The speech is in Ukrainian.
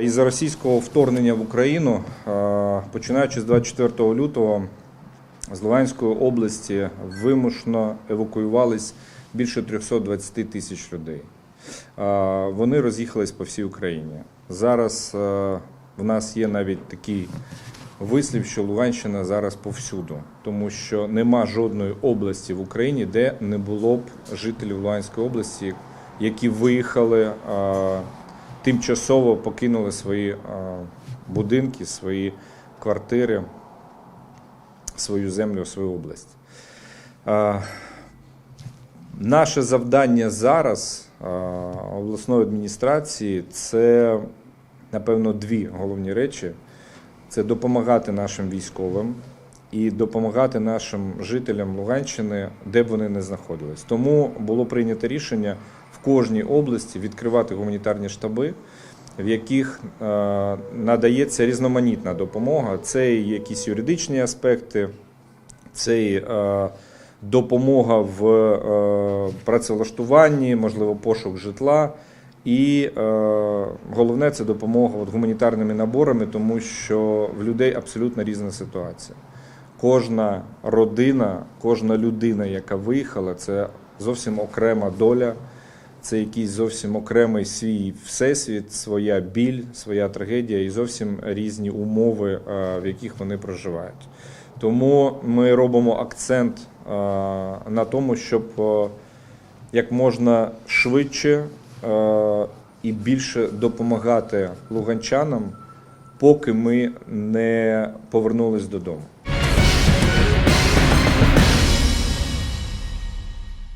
Із-за російського вторгнення в Україну, е, починаючи з 24 лютого, з Луганської області вимушено евакуювались більше 320 тисяч людей. Е, Вони роз'їхались по всій Україні. Зараз е, в нас є навіть такий вислів, що Луганщина зараз повсюду, тому що нема жодної області в Україні, де не було б жителів Луганської області, які виїхали. Тимчасово покинули свої е, будинки, свої квартири, свою землю, свою область. Е, Наше завдання зараз е, обласної адміністрації це, напевно, дві головні речі: це допомагати нашим військовим і допомагати нашим жителям Луганщини, де б вони не знаходились. Тому було прийнято рішення в кожній області відкривати гуманітарні штаби, в яких е, надається різноманітна допомога. Це і якісь юридичні аспекти, це і е, допомога в е, працевлаштуванні, можливо, пошук житла. І головне це допомога от, гуманітарними наборами, тому що в людей абсолютно різна ситуація. Кожна родина, кожна людина, яка виїхала, це зовсім окрема доля, це якийсь зовсім окремий свій всесвіт, своя біль, своя трагедія і зовсім різні умови, е, в яких вони проживають. Тому ми робимо акцент е, на тому, щоб е, як можна швидше і більше допомагати луганчанам, поки ми не повернулись додому.